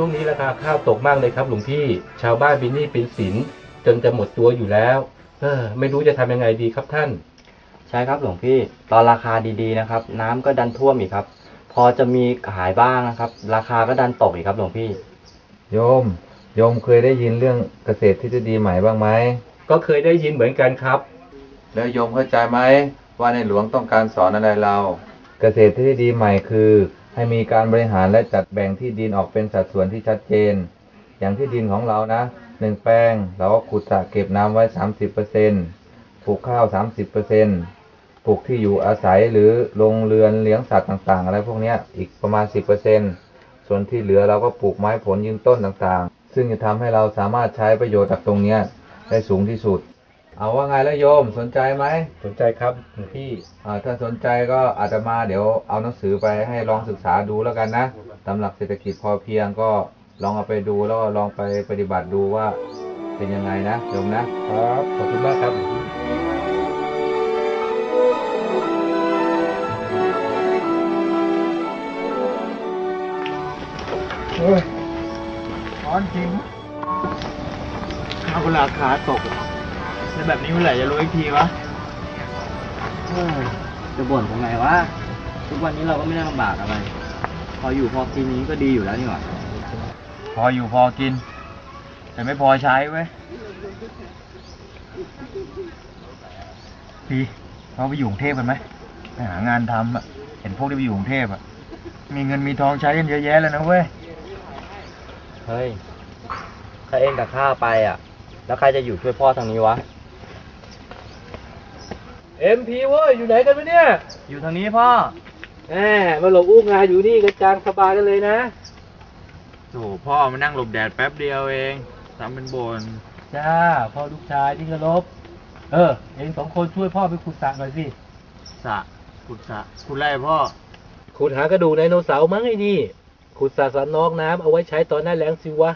ช่วงนี้ราคาข้าวตกมากเลยครับ หลวงพี่ ชาวบ้านเป็นหนี้เป็นสินจนจะหมดตัวอยู่แล้วเออไม่รู้จะทำยังไงดีครับท่าน ใช่ครับหลวงพี่ ตอนราคาดีๆนะครับ น้ำก็ดันท่วมอีกครับ พอจะมีขายบ้างนะครับ ราคาก็ดันตกอีกครับหลวงพี่ โยม โยมเคยได้ยินเรื่องเกษตรทฤษฎีใหม่บ้างไหมก็เคยได้ยินเหมือนกันครับ แล้วโยมเข้าใจไหมว่าในหลวงต้องการสอนอะไรเรา เกษตรทฤษฎีใหม่คือ ให้มีการบริหารและจัดแบ่งที่ดินออกเป็นสัดส่วนที่ชัดเจน อย่างที่ดินของเรานะหนึ่งแปลงเราก็ขุดสระเก็บน้ำไว้สามสิบเปอร์เซ็นปลูกข้าวสามสิบเปอร์เซ็นปลูกที่อยู่อาศัยหรือโรงเรือนเลี้ยงสัตว์ต่างๆ อะไรพวกเนี้ยอีกประมาณสิบเปอร์เซ็นส่วนที่เหลือเราก็ปลูกไม้ผลยืนต้นต่างๆ ซึ่งจะทำให้เราสามารถใช้ประโยชน์จากตรงเนี้ยได้สูงที่สุด เอาว่าไงแล้วโยมสนใจไหมสนใจครับหลวงพี่อ่าถ้าสนใจก็อาจจะมาเดี๋ยวเอาหนังสือไปให้ลองศึกษาดูแล้วกันนะตำหลักเศรษฐกิจพอเพียงก็ลองเอาไปดูแล้วก็ลองไปปฏิบัติดูว่าเป็นยังไงนะโยมนะครับขอบคุณมากครับร้อนจริงเอาเวลาขาตก แล้วแบบนี้เมื่อไหร่จะรู้อีกทีวะเฮ้ยจะบ่นทำไมวะ ทุกวันนี้เราก็ไม่ได้ลำบากอะไร พออยู่พอกินนี้ก็ดีอยู่แล้วนี่หว่า พออยู่พอกิน แต่ไม่พอใช้เว้ยพี่เราไปอยู่กรุงเทพกันไหมไปหางานทำอะเห็นพวกที่ไปอยู่กรุงเทพอะมีเงินมีทองใช้กันเยอะแยะเลยนะเว้ย เฮ้ย ถ้าเองกับข้าไปอะ แล้วใครจะอยู่ช่วยพ่อทางนี้วะ เอ็มพีเว้ยอยู่ไหนกันวะเนี่ยอยู่ทางนี้พ่อแหมมาหลบอู้งานอยู่นี่กันจางสบายกันเลยนะโถพ่อมานั่งหลบแดดแป๊บเดียวเองทำเป็นบนจ้าพ่อลูกชายที่เคารพเออ เองสองคนช่วยพ่อไปขุดสระหน่อยสิสระขุดสระขุดไรพ่อ ขุดหากระดูกไดโนเสาร์มั้งไอ้นี่ ขุดสระสันนอกน้ำเอาไว้ใช้ตอนหน้าแล้งสิวะ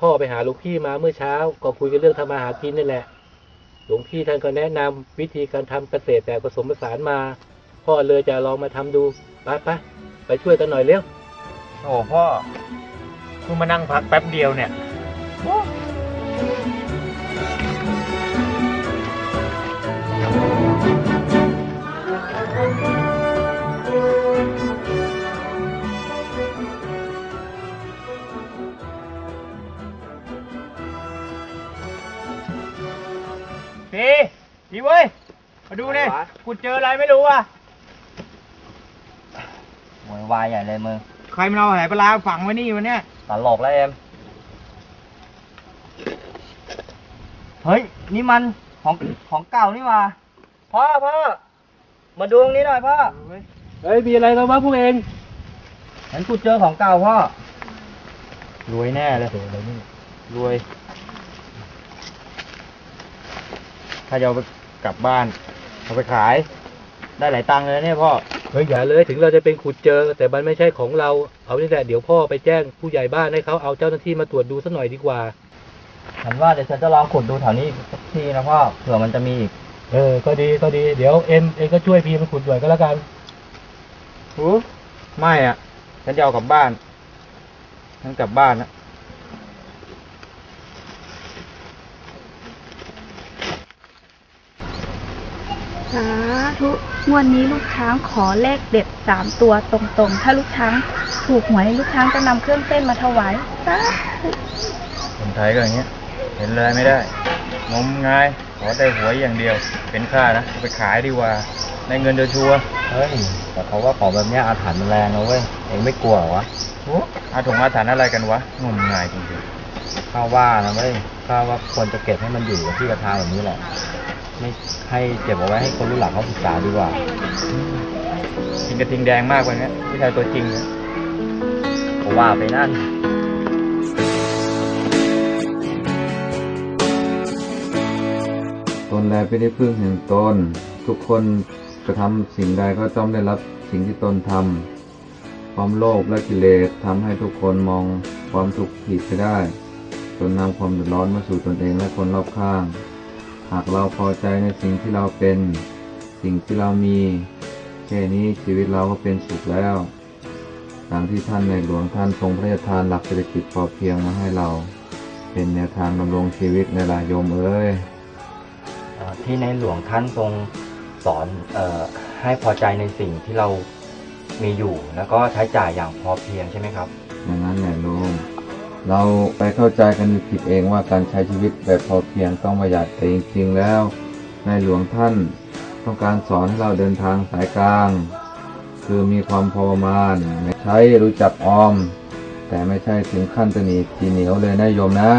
พ่อไปหาหลวงพี่มาเมื่อเช้า ก็คุยกันเรื่องทำมาหากินนี่แหละ หลวงพี่ท่านก็แนะนำวิธีการทำเกษตรแบบผสมผสานมา พ่อเลยจะลองมาทำดูไปไปไปช่วยกันหน่อยเร็วโอ้พ่อเพิ่งมานั่งพักแป๊บเดียวเนี่ย พี่พี่เว้ย มาดูเนี่ยอะไรวะกูเจออะไรไม่รู้อะโวยวายใหญ่เลยมึง ใครมันเอาไหปลาร้าฝังไว้นี่วันเนี้ยตลกแล้วเอ็ม เฮ้ย นี่มันของของเก่านี่หว่าพ่อพ่อ มาดูตรงนี้หน่อยพ่อ เฮ้ย มีอะไรกันวะพวกเองเห็นกูเจอของเก่าพ่อ รวยแน่เลยรวย ถ้าจะเอาไปกลับบ้าน เอาไปขาย ได้หลายตังค์เลยนะเนี่ยพ่อ เฮ้ยอย่าเลยถึงเราจะเป็นขุดเจอ แต่มันไม่ใช่ของเราเอานี่แหละเดี๋ยวพ่อไปแจ้งผู้ใหญ่บ้านให้เขาเอาเจ้าหน้าที่มาตรวจดูสักหน่อยดีกว่า ฉันว่าเดี๋ยวฉันจะลองขุดดูแถวนี้สักทีนะพ่อ เผื่อมันจะมีอีกเออ ก็ดีก็ดีเดี๋ยวเอ็มเอ็มก็ช่วยพีมันขุดหน่อยก็แล้วกันหูไม่อะ ฉันจะเอากลับบ้านฉันกลับบ้านนะ สาธุงวดนี้ลูกช้างขอเลขเด็ดสามตัวตรงๆ ถ้าลูกช้างถูกหวยลูกช้างจะนำเครื่องเส้นมาถวายสาธุคนไทยก็อย่างเงี้ย เห็นเลยไม่ได้ งมงาย ขอได้หวยอย่างเดียว เป็นค่านะ ไปขายดีกว่าได้เงินเดือนชัวร์เฮ้ยแต่เขาว่าของแบบเนี้ยอาถรรพ์มันแรงนะเว้ยเองไม่กลัวเหรอวะโอ้อาถงอาถรรพ์อะไรกันวะงมงายจริงข้าว่านะเว้ยข้าว่าควรจะเก็บให้มันอยู่กับที่กระทางแบบนี้แหละ ไม่ให้เก็บเอาไว้ให้คนรุ่นหลังเขาศึกษาดีกว่าๆกินกระทิงแดงมากไปเนี้ยพี่ชายตัวจริงเลยผมว่าไปนั่นตนแลเป็นที่พึ่งแห่งตน ทุกคนกระทำสิ่งใดก็ต้องได้รับสิ่งที่ตนทำความโลภและกิเลสทำให้ทุกคนมองความทุกข์ผิดไปได้ จนนำความเดือดร้อนมาสู่ตนเองและคนรอบข้าง หากเราพอใจในสิ่งที่เราเป็น สิ่งที่เรามี แค่นี้ชีวิตเราก็เป็นสุขแล้วดังที่ท่านในหลวงท่านทรงพระราชทานหลักเศรษฐกิจพอเพียงมาให้เรา เป็นแนวทางดำรงชีวิตในลายโยมเอ้ยที่ในหลวงท่านทรงสอนเออให้พอใจในสิ่งที่เรามีอยู่ แล้วก็ใช้จ่ายอย่างพอเพียงใช่ไหมครับ เราไปเข้าใจกันผิดเองว่าการใช้ชีวิตแบบพอเพียงต้องประหยัดแต่จริงๆแล้ว ในหลวงท่านต้องการสอนให้เราเดินทางสายกลาง คือมีความพอประมาณไม่ใช้รู้จักออม แต่ไม่ใช่ถึงขั้นตนีทีเหนียวเลยนะโยมนะ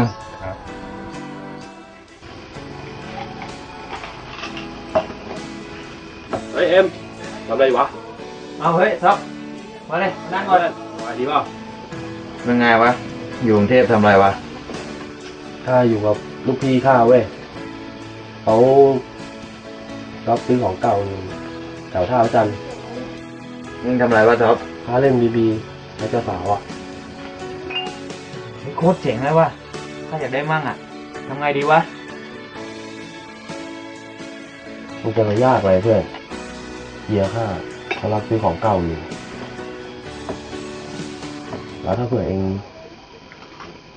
เฮ้ยเอ็มทำอะไรวะเอาเฮ้ยซับมาเลยนั่งก่อนสบายดีเปล่าเป็นไงวะ อยู่กรุงเทพทำอะไรวะ ข้าอยู่กับลูกพี่ข้าเว้ยเขารับซื้อของเก่าแถวท่าพระจันทร์มึงทำอะไรวะท็อปค้าเล่นบีบีให้เจ้าสาวอะโคตรเจ๋งเลยว่ะถ้าอยากได้มั่งอะทำไงดีวะ มันจะมายากเลยเพื่อนเฮียข้าเขารับซื้อของเก่าอยู่ แล้วถ้าเผื่อเอง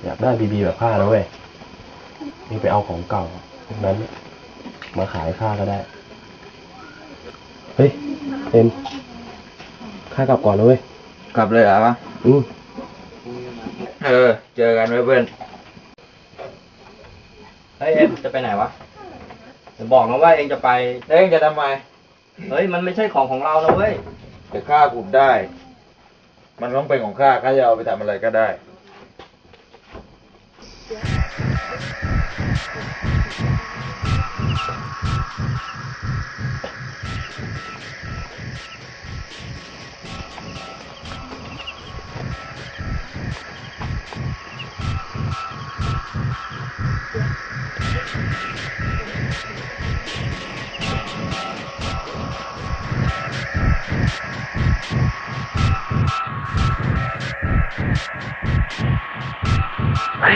อยากได้บีบีแบบข้าแล้วเว้ยเองไปเอาของเก่าพวกนั้น มาขายข้าก็ได้ เฮ้ยเอ็มข้ากลับก่อนนะเว้ย กลับเลยเหรอวะอืมเออ เจอกันไว้เพื่อนเฮ้ยเอ็มจะไปไหนวะจะบอกนะว่าเองจะไปเอ้งจะทำไม เฮ้ยมันไม่ใช่ของของเรานะเว้ย แต่ข้าขุดได้ มันต้องเป็นของข้าข้าจะเอาไปทำอะไรก็ได้ ภาย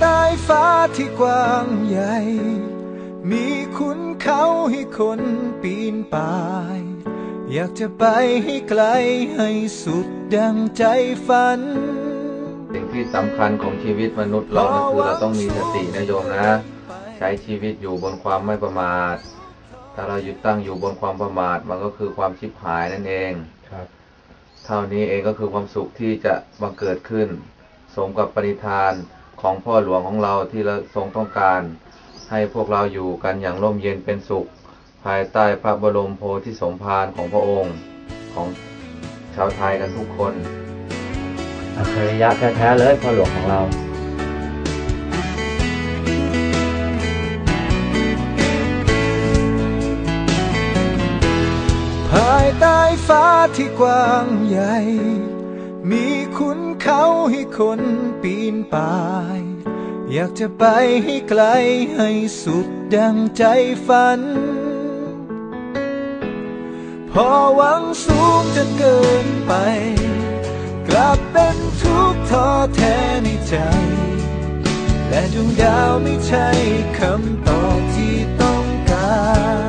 ใต้ฟ้าที่กว้างใหญ่ มีขุนเขาให้คนปีนป่าย อยากจะไปให้ไกลให้สุดดังใจฝัน สิ่งที่สำคัญของชีวิตมนุษย์เราก็คือเราต้องมีสตินะโยมนะ ใช้ชีวิตอยู่บนความไม่ประมาท ถ้าเราหยุดตั้งอยู่บนความประมาทมันก็คือความชิบหายนั่นเองครับเท่านี้เองก็คือความสุขที่จะบังเกิดขึ้น สมกับปณิธาน ของพ่อหลวงของเราที่เราทรงต้องการ ให้พวกเราอยู่กันอย่างร่มเย็นเป็นสุข ภายใต้พระบรมโพธิสมภารของพระองค์ของชาวไทยกันทุกคนอัจฉริยะแท้ๆเลยพ่อหลวงของเราภายใต้ฟ้าที่กว้างใหญ่ มีคุณ เขาให้คนปีนป่าย อยากจะไปให้ไกลให้สุดดังใจฝัน พอหวังสูงจนเกินไป กลับเป็นทุกข์ท้อแท้ในใจ และดวงดาวไม่ใช่คำตอบที่ต้องการ